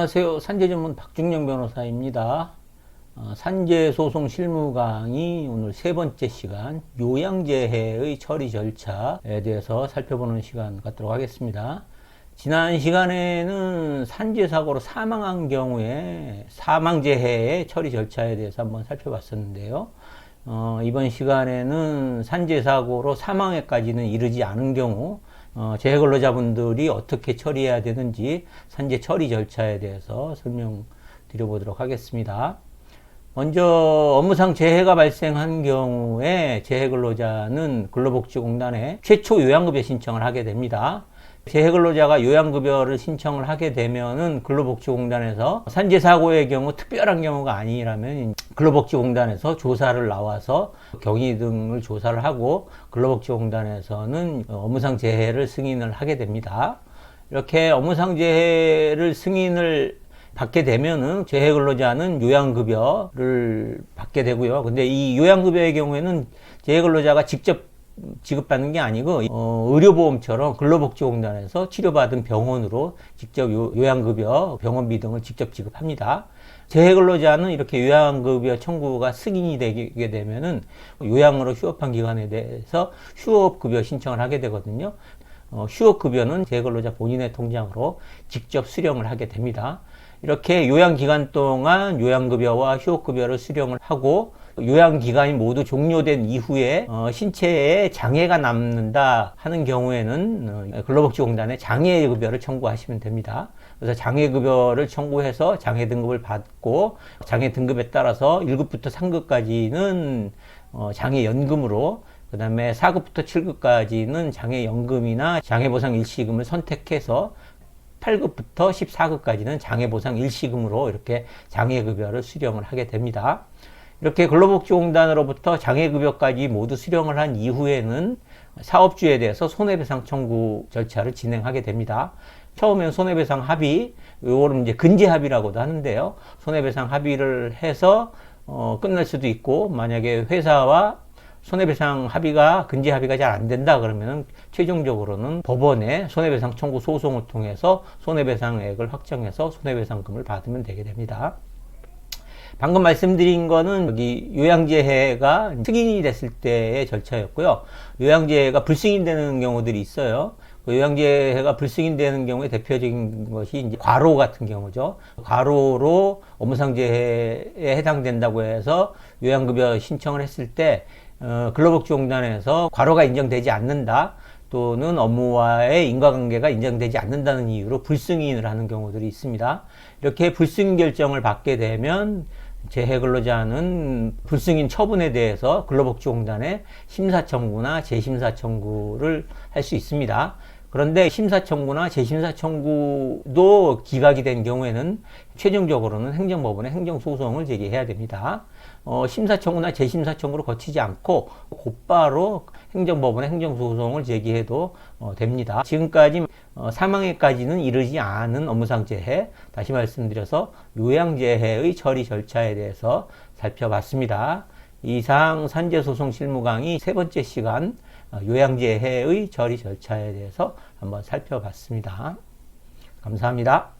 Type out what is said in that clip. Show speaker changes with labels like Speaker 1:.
Speaker 1: 안녕하세요. 산재전문 박중영 변호사입니다. 어, 산재소송 실무 강의 오늘 세 번째 시간 요양재해의 처리 절차에 대해서 살펴보는 시간 갖도록 하겠습니다. 지난 시간에는 산재사고로 사망한 경우에 사망재해의 처리 절차에 대해서 한번 살펴봤었는데요. 어, 이번 시간에는 산재사고로 사망에까지는 이르지 않은 경우 어, 재해근로자분들이 어떻게 처리해야 되는지 산재 처리 절차에 대해서 설명드려보도록 하겠습니다. 먼저 업무상 재해가 발생한 경우에 재해근로자는 근로복지공단에 최초 요양급여 신청을 하게 됩니다. 재해근로자가 요양급여를 신청을 하게 되면은 근로복지공단에서 산재사고의 경우 특별한 경우가 아니라면 근로복지공단에서 조사를 나와서 경위 등을 조사를 하고 근로복지공단에서는 업무상 재해를 승인을 하게 됩니다. 이렇게 업무상 재해를 승인을 받게 되면은 재해 근로자는 요양급여를 받게 되고요. 근데 이 요양급여의 경우에는 재해 근로자가 직접 지급받는 게 아니고 어, 의료보험처럼 근로복지공단에서 치료받은 병원으로 직접 요, 요양급여 병원비 등을 직접 지급합니다. 재해근로자는 이렇게 요양급여 청구가 승인이 되게 되면은 요양으로 휴업한 기간에 대해서 휴업급여 신청을 하게 되거든요. 어, 휴업급여는 재해근로자 본인의 통장으로 직접 수령을 하게 됩니다. 이렇게 요양 기간 동안 요양급여와 휴업급여를 수령을 하고 요양 기간이 모두 종료된 이후에 어, 신체에 장애가 남는다 하는 경우에는 어, 근로복지공단에 장애 급여를 청구하시면 됩니다. 그래서 장애 급여를 청구해서 장애 등급을 받고 장애 등급에 따라서 1급부터 3급까지는 어, 장애 연금으로 그 다음에 4급부터 7급까지는 장애연금이나 장애보상 일시금을 선택해서 8급부터 14급까지는 장애보상 일시금으로 이렇게 장애급여를 수령을 하게 됩니다. 이렇게 근로복지공단으로부터 장애급여까지 모두 수령을 한 이후에는 사업주에 대해서 손해배상 청구 절차를 진행하게 됩니다. 처음엔 손해배상 합의, 요거는 이제 근제합의라고도 하는데요. 손해배상 합의를 해서 어, 끝날 수도 있고, 만약에 회사와 손해배상 합의가 근제 합의가 잘 안 된다 그러면 최종적으로는 법원에 손해배상 청구 소송을 통해서 손해배상액을 확정해서 손해배상금을 받으면 되게 됩니다. 방금 말씀드린 거는 여기 요양재해가 승인이 됐을 때의 절차였고요. 요양재해가 불승인되는 경우들이 있어요. 그 요양재해가 불승인되는 경우에 대표적인 것이 이제 과로 같은 경우죠. 과로로 업무상재해에 해당된다고 해서 요양급여 신청을 했을 때 어, 근로복지공단에서 과로가 인정되지 않는다. 또는 업무와의 인과관계가 인정되지 않는다는 이유로 불승인을 하는 경우들이 있습니다. 이렇게 불승인 결정을 받게 되면 재해 근로자는 불승인 처분에 대해서 근로복지공단에 심사 청구나 재심사 청구를 할 수 있습니다. 그런데 심사청구나 재심사청구도 기각이 된 경우에는 최종적으로는 행정법원에 행정소송을 제기해야 됩니다. 어, 심사청구나 재심사청구를 거치지 않고 곧바로 행정법원에 행정소송을 제기해도 어, 됩니다. 지금까지 어, 사망에까지는 이르지 않은 업무상재해, 다시 말씀드려서 요양재해의 처리 절차에 대해서 살펴봤습니다. 이상 산재 소송 실무 강의 세 번째 시간 어, 요양재해의 처리 절차에 대해서 한번 살펴봤습니다. 감사합니다.